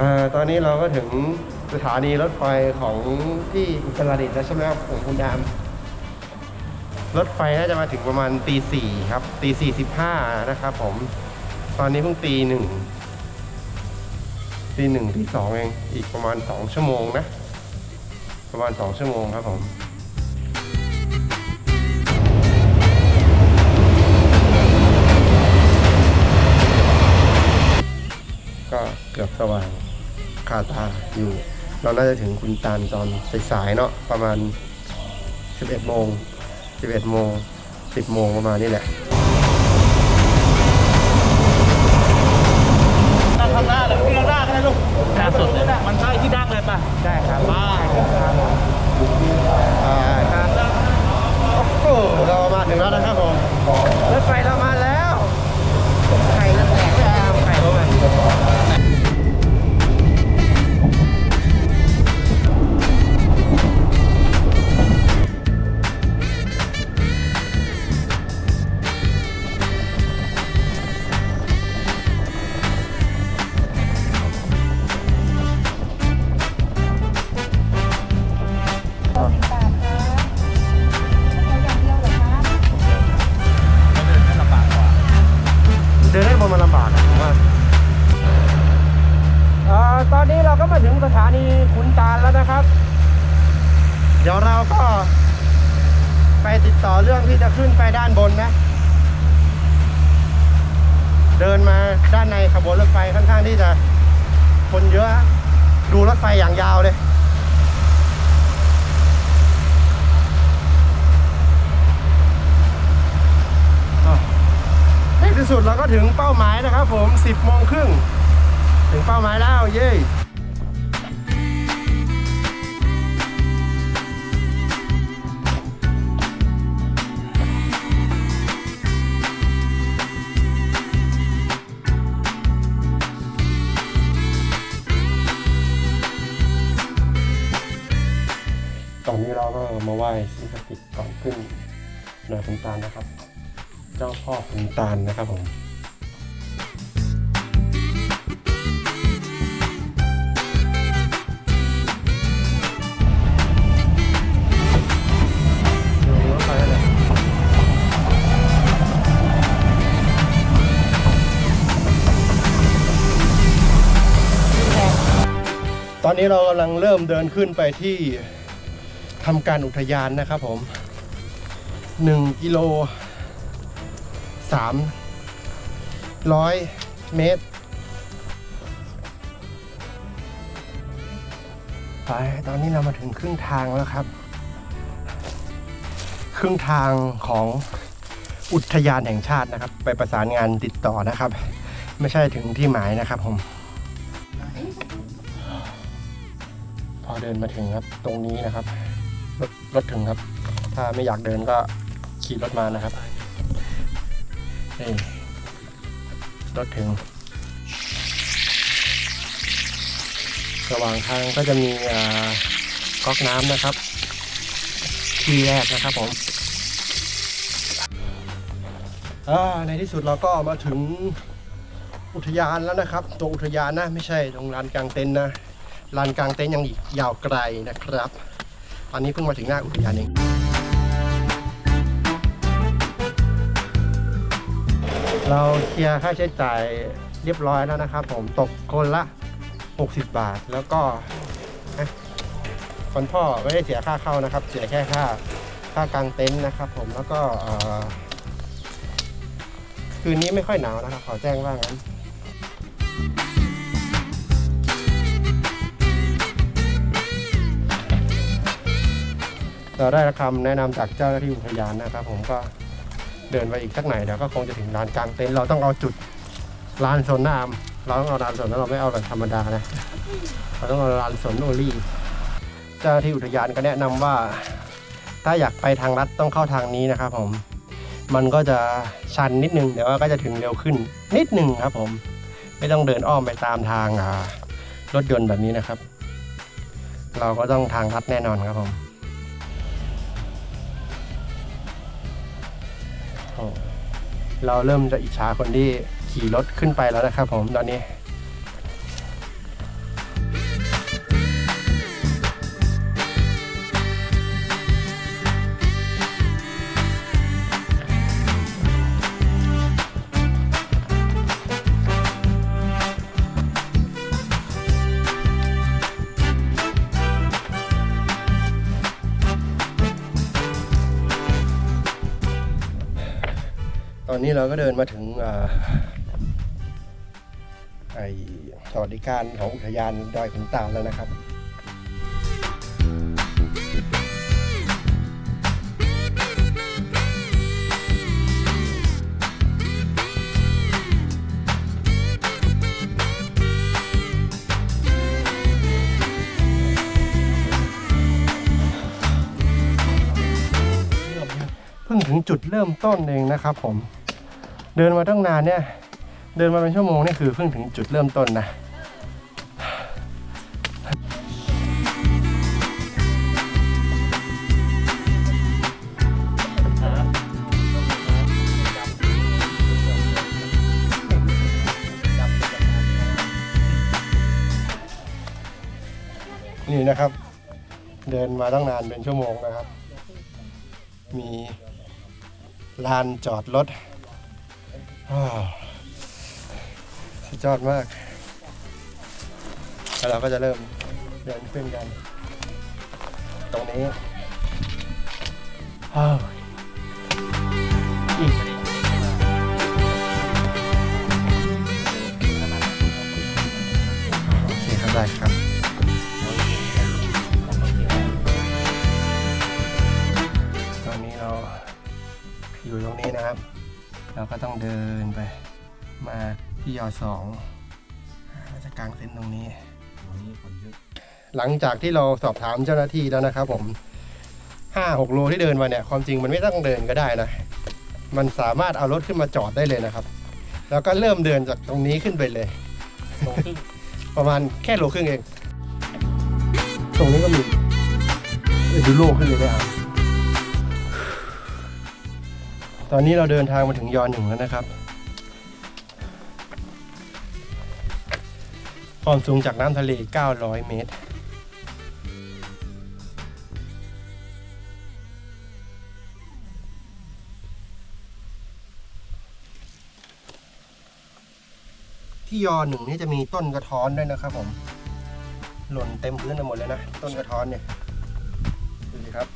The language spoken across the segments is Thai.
อาตอนนี้เราก็ถึงสถานีรถไฟของที่อุตรดิตถ์แล้วใช่ไหมครับของคุณดาม รถไฟน่าจะมาถึงประมาณตีสี่ครับตีสี่สิบห้านะครับผม ตอนนี้เพิ่งตีหนึ่งตีหนึ่งตีสองเองอีกประมาณสองชั่วโมงนะ ประมาณสองชั่วโมงครับผมก็เกือบสว่าง คาตาอยู่ เราน่าจะถึงคุณตาลตอนสายๆเนาะประมาณ 11โมง11โมง10โมงประมาณนี้แหละนั่งข้างหน้าเลยพี่ข้างหน้าก็ได้ลูกหน้าสุดเลยมันใช่ที่ดั้งเลยป่ะได้ครับป้าอ่าครับโอ้โหเรามาถึงแล้วนะครับผมรถไฟเรามาแล้ว ดี๋ยวเราก็ไปติดต่อเรื่องที่จะขึ้นไปด้านบนนะ เดินมาด้านในขบวนรถไฟค่อนข้างที่จะคนเยอะดูรถไฟอย่างยาวเลย ในที่สุดเราก็ถึงเป้าหมายนะครับผม 10โมงครึ่ง ถึงเป้าหมายแล้วเย้ิดก่อนขึ้นเนินคุณตาลนะครับ เจ้าพ่อคุณตาลนะครับผมดูรถไฟแล้วเนี่ยตอนนี้เรากำลังเริ่มเดินขึ้นไปที่ ทำการอุทยานนะครับผมหนึ่งกิโลสามร้อยเมตร ไปตอนนี้เรามาถึงครึ่งทางแล้วครับ ครึ่งทางของอุทยานแห่งชาตินะครับ ไปประสานงานติดต่อนะครับ ไม่ใช่ถึงที่หมายนะครับผม พอเดินมาถึงครับตรงนี้นะครับ รถถึงครับ ถ้าไม่อยากเดินก็ขี่รถมานะครับนี่รถถึง ระหว่างทางก็จะมีก๊อกน้ำนะครับ ที่แรกนะครับผมในที่สุดเราก็มาถึงอุทยานแล้วนะครับตัวอุทยานนะไม่ใช่ตรงลานกลางเต็นท์นะลานกลางเต็นท์ยังอีกยาวไกลนะครับ ตอนนี้เพิ่งมาถึงหน้าอุทยานเองเราเคลียร์ค่าใช้จ่ายเรียบร้อยแล้วนะครับ ผมตกคนละ 60 บาทแล้วก็คนพ่อไม่ได้เสียค่าเข้านะครับ เสียแค่ค่าค่ากางเต็นท์นะครับ ผมแล้วก็คืนนี้ไม่ค่อยหนาวนะครับ ขอแจ้งว่างั้น เราได้คำแนะนำจากเจ้าหน้าที่อุทยานนะครับ ผมก็เดินไปอีกสักหน่อยเดี๋ยวก็คงจะถึงลานกลางเต็นท์เราต้องเอาจุดลานโซนน้ำเราต้องเอาลานโซนแล้วเราไม่เอาแบบธรรมดานะเราต้องเอาลานโซนโอลี่ เจ้าที่อุทยานก็แนะนำว่า ถ้าอยากไปทางลัดต้องเข้าทางนี้นะครับ ผม มันก็จะชันนิดนึงแต่ว่าก็จะถึงเร็วขึ้นนิดนึงครับ ผม ไม่ต้องเดินอ้อมไปตามทางรถยนต์แบบนี้นะครับ เราก็ต้องทางลัดแน่นอนครับผม เราเริ่มจะอิจฉาคนที่ขี่รถขึ้นไปแล้วนะครับผมตอนนี้ อนนี้เราก็เดินมาถึงไอสวัสดิการของอุทยานดอยขุนตาลแล้วนะครับเพิ่งถึงจุดเริ่มต้นเองนะครับผม เดินมาตั้งนานเนี่ย เดินมาเป็นชั่วโมงนี่คือเพิ่งถึงจุดเริ่มต้นนะนี่นะครับ เดินมาตั้งนานเป็นชั่วโมงนะครับ มีลานจอดรถ สุดยอดมาก แล้วเราก็จะเริ่มเดินขึ้นกัน ตรงนี้ เราก็ต้องเดินไป มาที่ยอสองเราจะกางเต็นท์ตรงนี้ หลังจากที่เราสอบถามเจ้าหน้าที่แล้วนะครับผมห้าหกโลที่เดินมาเนี่ย ความจริงมันไม่ต้องเดินก็ได้นะ มันสามารถเอารถขึ้นมาจอดได้เลยนะครับ แล้วก็เริ่มเดินจากตรงนี้ขึ้นไปเลย ประมาณแค่โลครึ่งเอง ตรงนี้ก็มีเอ้ยดูโลกขึ้นเลยนะครับ ตอนนี้เราเดินทางมาถึงยอหนึ่งแล้วนะครับ ความสูงจากน้ำทะเล 900 เมตรที่ยอหนึ่งนี่จะมีต้นกระท้อนด้วยนะครับ ผม หล่นเต็มพื้นไปหมดเลยนะต้นกระท้อนเนี่ยดูสิครับ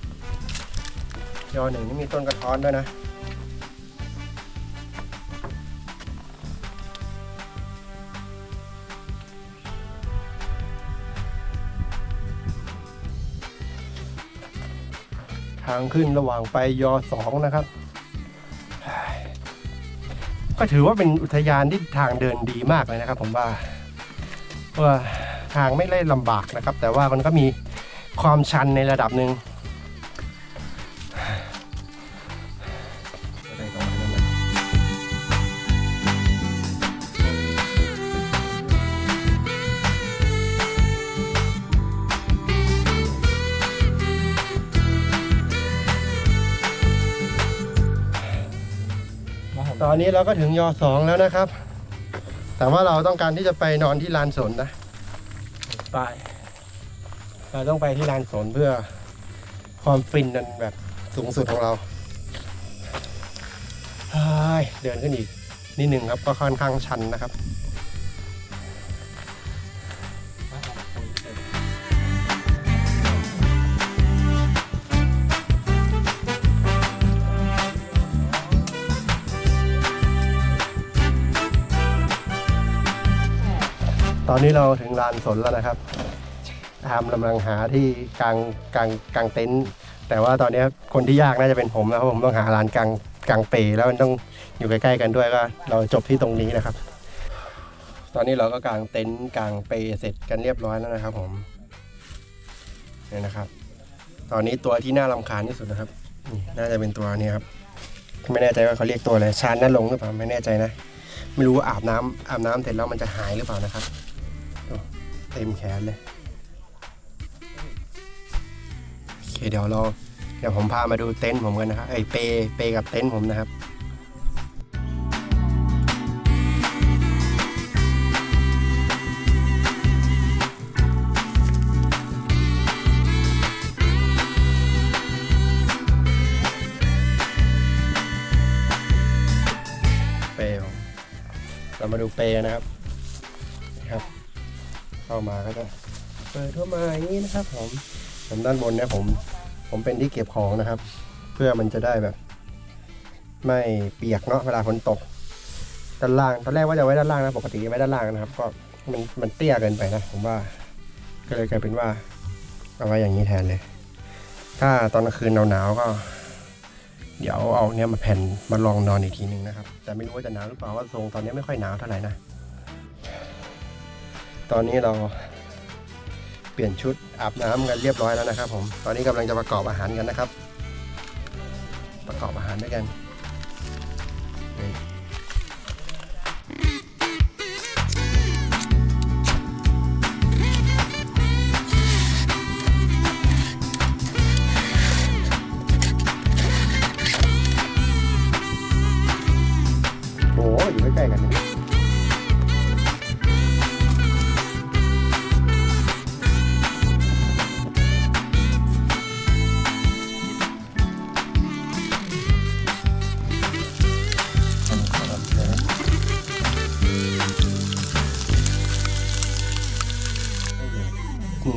ยอหนึ่งนี่มีต้นกระท้อนด้วยนะางขึ้นระหว่างไปยอสองนะครับ ก็ถือว่าเป็นอุทยานที่ทางเดินดีมากเลยนะครับ ผมว่าว่าทางไม่ได้ลำบากนะครับ แต่ว่ามันก็มีความชันในระดับหนึ่ง ตอนนี้เราก็ถึงยอสองแล้วนะครับ แต่ว่าเราต้องการที่จะไปนอนที่ลานสนนะ ไป เราต้องไปที่ลานสนเพื่อความฟินนันแบบสูงสุดของเราเฮ้ยเดินขึ้นอีกนิดหนึ่งครับก็ค่อนข้างชันนะครับ อนนี้เราถึงลานสนแล้วนะครับทำกำลังหาที่กลางกลางกลางเต็นท์แต่ว่าตอนนี้คนที่ยากน่าจะเป็นผมนะครับผมต้องหาลานกลางกลางเปแล้วมันต้องอยู่ใกล้ๆกันด้วยก็เราจบที่ตรงนี้นะครับ ตอนนี้เราก็กางเต็นท์กางเปเสร็จกันเรียบร้อยแล้วนะครับผมนี่นะครับ ตอนนี้ตัวที่น่ารำคาญที่สุดนะครับน่าจะเป็นตัวนี้ครับไม่แน่ใจว่าเขาเรียกตัวอะไรชานน่าลงหรือเปล่าไม่แน่ใจนะ ไม่รู้ว่าอาบน้ำอาบน้ำเสร็จแล้วมันจะหายหรือเปล่านะครับ เต็มแขนเลยโอเคเดี๋ยวเราเดี๋ยวผมพามาดูเต็นท์ผมกันนะครับไอยเปเปกับเต็นท์ผมนะครับเปเรามาดูเปนะครับ เข้ามาก็จะเปิดเข้ามาอย่างนี้นะครับ ผมผมด้านบนเนี่ยผมผมเป็นที่เก็บของนะครับ เพื่อมันจะได้แบบ ไม่เปียกเนาะเวลาฝนตกด้านล่างตอนแรกว่าจะไว้ด้านล่างนะปกติไว้ด้านล่างนะครับ ก็มันมันเตี้ยเกินไปนะ ผมว่า ก็เลยกลายเป็นว่าเอาไว้อย่างนี้แทนเลย ถ้าตอนกลางคืนหนาวๆก็ เดี๋ยวเอาเนี้ยมาแผ่นมาลองนอนอีกทีนึงนะครับ แต่ไม่รู้ว่าจะหนาวหรือเปล่าว่าทรงตอนนี้ไม่ค่อยหนาวเท่าไหร่นะ ตอนนี้เราเปลี่ยนชุดอาบน้ำกันเรียบร้อยแล้วนะครับผม ตอนนี้กำลังจะประกอบอาหารกันนะครับ ประกอบอาหารด้วยกัน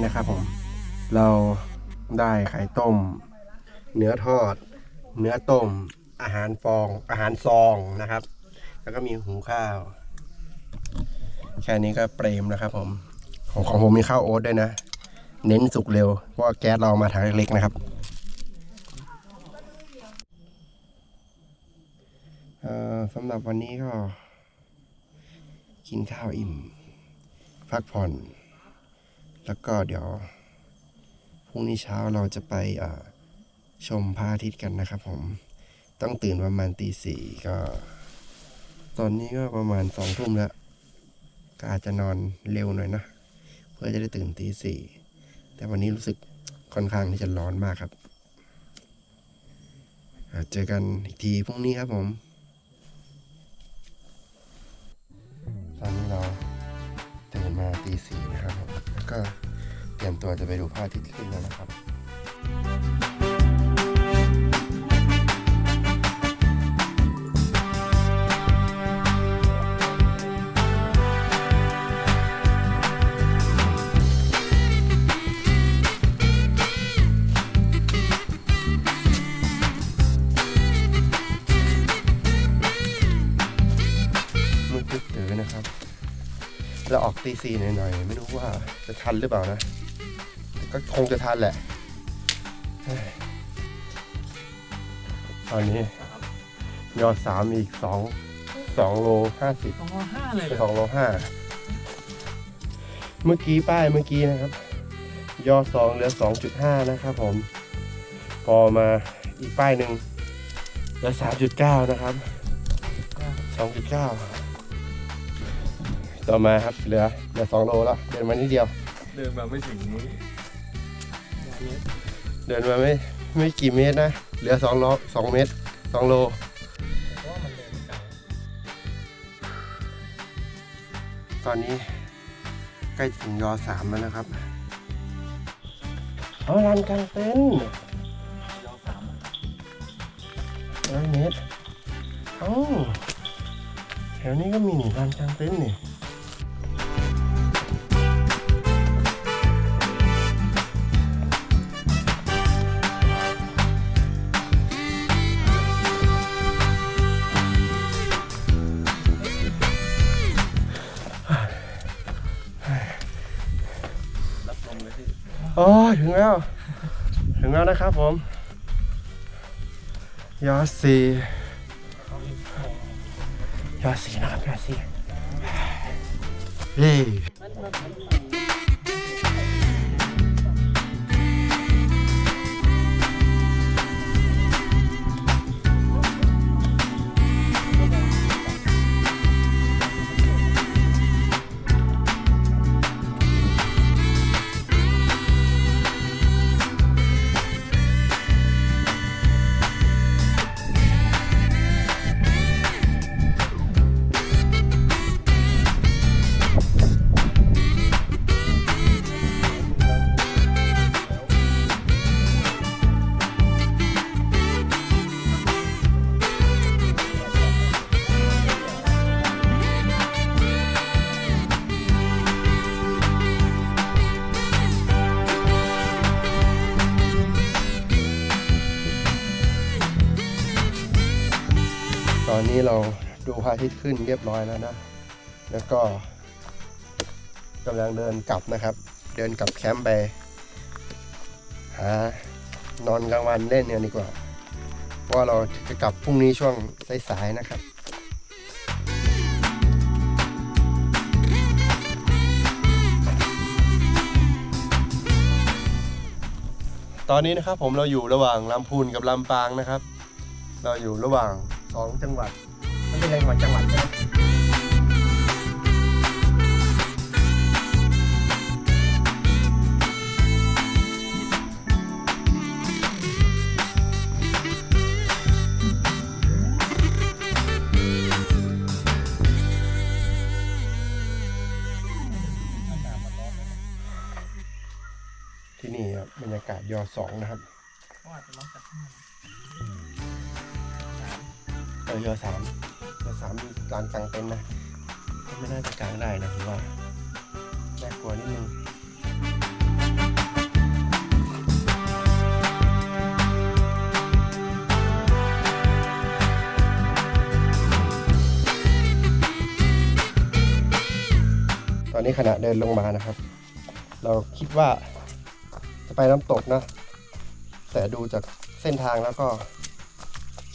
นี่นะครับผม เราได้ไข่ต้ม เนื้อทอด เนื้อต้ม อาหารฟอง อาหารซองนะครับ แล้วก็มีหุงข้าว แค่นี้ก็เปรมนะครับผม ของของผมมีข้าวโอ๊ตด้วยนะ เน้นสุกเร็ว เพราะแก๊สเรามาถังเล็กๆนะครับเอ่อสำหรับวันนี้ก็ กินข้าวอิ่ม พักผ่อน แล้วก็เดี๋ยวพรุ่งนี้เช้าเราจะไปชมพระอาทิตย์กันนะครับผมต้องตื่นประมาณตีสี่ก็ ตอนนี้ก็ประมาณสองทุ่มแล้ว ก็อาจจะนอนเร็วหน่อยนะ เพื่อจะได้ตื่นตีสี่แต่วันนี้รู้สึกค่อนข้างที่จะร้อนมากครับเจอกันอีกทีพรุ่งนี้ครับผม ตอนนี้เราตื่นมาตีสี่นะครับผม ก็เตรียมตัวจะไปดูพระอาทิตย์ขึ้นแล้วนะครับ เราออกตีสี่หน่อยๆ ไม่รู้ว่าจะทันหรือเปล่านะแต่ก็คงจะทันแหละเฮ้ยตอนนี้ยอดสามอีกสองสองโลห้าสิบสองร้อยห้าเลยเหรสอองโลห้าเมื่อกี้ป้ายเมื่อกี้นะครับ ยอดสองเหลือสองจุดห้านะครับผม พอมาอีกป้ายหนึ่งเหลือสามจุดเก้านะครับสองจุดเก้า ต่อมาครับเหลือเหลือสองโลแล้ว เดินมานิดเดียว เดินมาไม่ถึงนี้เดินมาไม่ไม่กี่เมตรนะ เหลือสองโลสองเมตรสองโลเพราะว่ามันเดินไกลตอนนี้ใกล้ถึงยอสามแล้วนะครับเอาลานกลางเต็นท์ยาวสามร้อยเมตรเอ้าแถวนี้ก็มีนี่ลานกลางเต็นท์นี่ แล้ว ถึงแล้วนะครับผมยอดสี่ยอดสี่นะครับยอดสี่เฮ้ นี้เราดูพระอาทิตย์ขึ้นเรียบร้อยแล้วนะ แล้วก็กำลังเดินกลับนะครับ เดินกลับแคมป์ไปหานอนกลางวันเล่นกันดีกว่า เพราะว่าเราจะกลับพรุ่งนี้ช่วงสายๆนะครับตอนนี้นะครับผมเราอยู่ระหว่างลำพูนกับลำปางนะครับ เราอยู่ระหว่างสองจังหวัด มันเป็นจังหวัดจังหวัดใช่ไหมที่นี่ครับบรรยากาศยอสองนะครับก็อาจจะล็อกจากข้างในเออยอสามยอสามมีลานกลางเต็นท์นะก็ไม่น่าจะกลางได้นะผมว่าน่ากลัวนิดนึงตอนนี้ขณะเดินลงมานะครับ เราคิดว่าจะไปน้ำตกนะ แต่ดูจากเส้นทางแล้วก็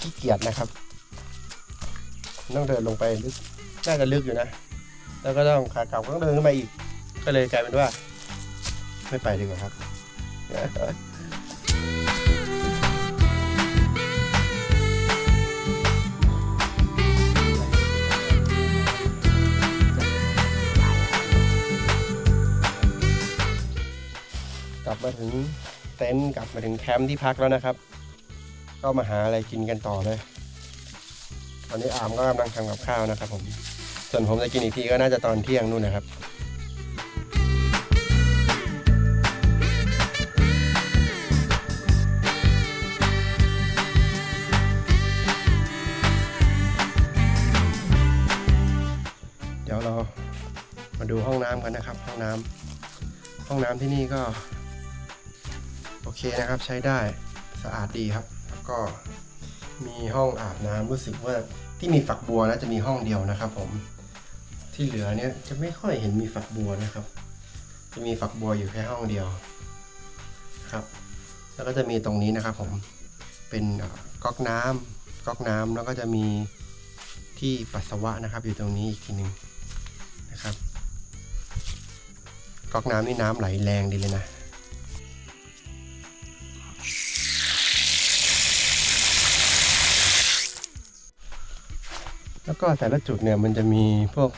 ขี้เกียจนะครับ ต้องเดินลงไปลึกน่าจะลึกอยู่นะ แล้วก็ต้องขากลับก็ต้องเดินขึ้นไปอีก ก็เลยกลายเป็นว่า ไม่ไปดีกว่าครับ กลับมาถึงเต็นท์กลับมาถึงแคมป์ที่พักแล้วนะครับ ก็มาหาอะไรกินกันต่อเลย ตอนนี้อามก็กำลังทำกับข้าวนะครับผมส่วนผมจะกินอีกทีก็น่าจะตอนเที่ยงนู่นนะครับเดี๋ยวเรามาดูห้องน้ำกันนะครับ ห้องน้ำห้องน้ำที่นี่ก็ โอเคนะครับใช้ได้สะอาดดีครับ แล้วก็ มีห้องอาบน้ำรู้สึกว่าที่มีฝักบัวนะจะมีห้องเดียวนะครับผมที่เหลือเนี่ยจะไม่ค่อยเห็นมีฝักบัวนะครับ จะมีฝักบัวอยู่แค่ห้องเดียวครับ แล้วก็จะมีตรงนี้นะครับ ผมเป็นก๊อกน้ำก๊อกน้ำแล้วก็จะมีที่ปัสสาวะนะครับ อยู่ตรงนี้อีกทีหนึ่งนะครับก๊อกน้ำนี่น้ำไหลแรงดีเลยนะ แล้วก็แต่ละจุดเนี่ยมันจะมีพวก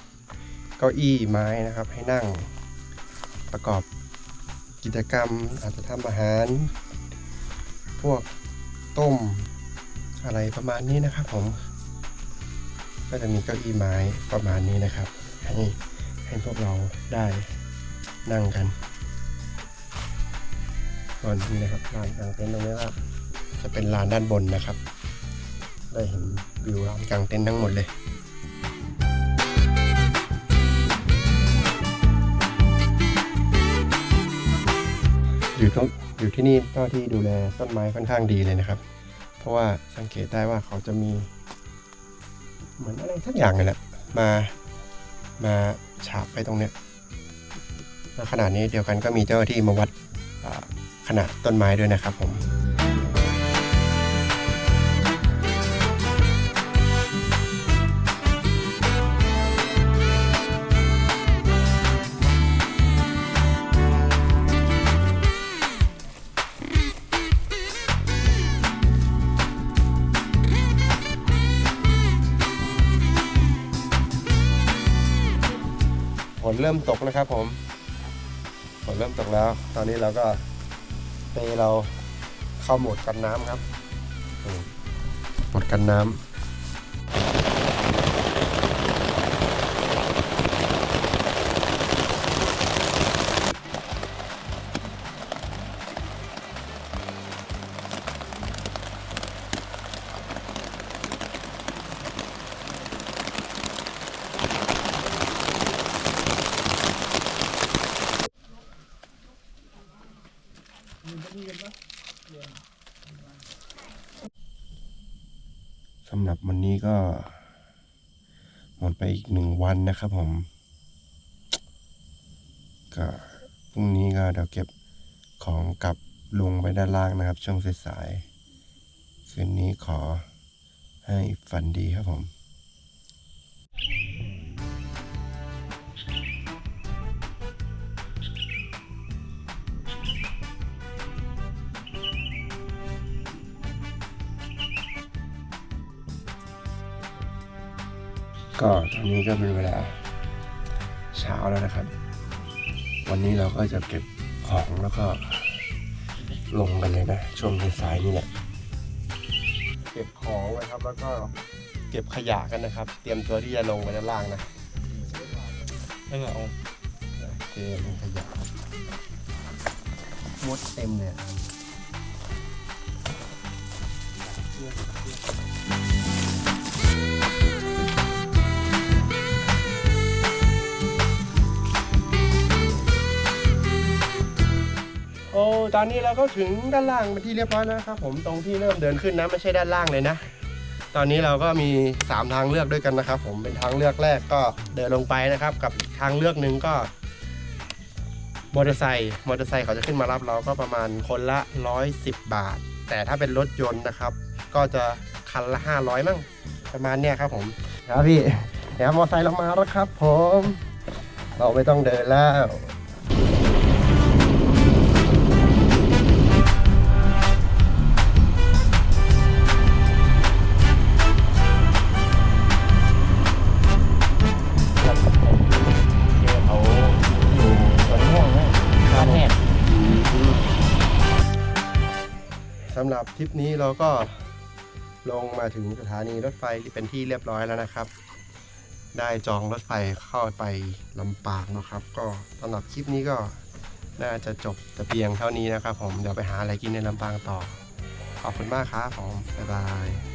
เก้าอี้ไม้นะครับ ให้นั่งประกอบกิจกรรมอาจจะทำอาหาร พวกต้มอะไรประมาณนี้นะครับผม ก็จะมีเก้าอี้ไม้ประมาณนี้นะครับ ให้ให้พวกเราได้นั่งกันส่วนนี้นะครับลานกลางเต็นท์ตรงนี้ก็จะเป็นลานด้านบนนะครับ ได้เห็น วิวลานกลางเต็นท์ทั้งหมดเลยอยู่ตรงอยู่ที่นี่เจ้าที่ดูแลต้นไม้ค่อนข้างดีเลยนะครับ เพราะว่าสังเกตได้ว่าเขาจะมี เหมือนอะไรสักอย่างเลยแหละมามาฉาบไปตรงเนี้ยขนาดนี้เดียวกันก็มีเจ้าที่มาวัดขนาดต้นไม้ด้วยนะครับผม เริ่มตกนะครับผมฝนเริ่มตกแล้ว ตอนนี้เราก็เปเราเข้าโหมดกันน้ำครับโหมดกันน้ำ ก็หมดไปอีกหนึ่งวันนะครับผม ก็พรุ่งนี้ก็เดี๋ยวเก็บของกลับลงไปด้านล่างนะครับ ช่วงสายๆคืนนี้ขอให้ฝันดีครับผม ก็ตอนนี้ก็เป็นเวลาเช้าแล้วนะครับ วันนี้เราก็จะเก็บของแล้วก็ลงกันเลยนะ ช่วงสายๆนี่แหละ เก็บของไว้ครับแล้วก็เก็บขยะกันนะครับ เตรียมตัวที่จะลงไปด้านล่างนะไม่เหงาเทลงขยะครับมดเต็มเลย ตอนนี้เราก็ถึงด้านล่างเป็นที่เรียบร้อยแล้วนะครับ ผมตรงที่เริ่มเดินขึ้นนะไม่ใช่ด้านล่างเลยนะ ตอนนี้เราก็มี 3 ทางเลือกด้วยกันนะครับ ผมเป็นทางเลือกแรกก็เดินลงไปนะครับ กับทางเลือกหนึ่งก็มอเตอร์ไซค์มอเตอร์ไซค์เขาจะขึ้นมารับเราก็ประมาณคนละ 110 บาท แต่ถ้าเป็นรถยนต์นะครับ ก็จะคันละ 500 มั่งประมาณเนี้ยครับผมครับพี่เดี๋ยวมอเตอร์ไซค์เรามาแล้วครับ ผม เราไม่ต้องเดินแล้วำหรับทริปนี้เราก็ลงมาถึงสถานีรถไฟเป็นที่เรียบร้อยแล้วนะครับ ได้จองรถไฟเข้าไปลำปางนะครับ ก็สำหรับคลิปนี้ก็น่าจะจบแต่เพียงเท่านี้นะครับ ผมเดี๋ยวไปหาอะไรกินในลำปางต่อ ขอบคุณมากครับผมบ๊ายบาย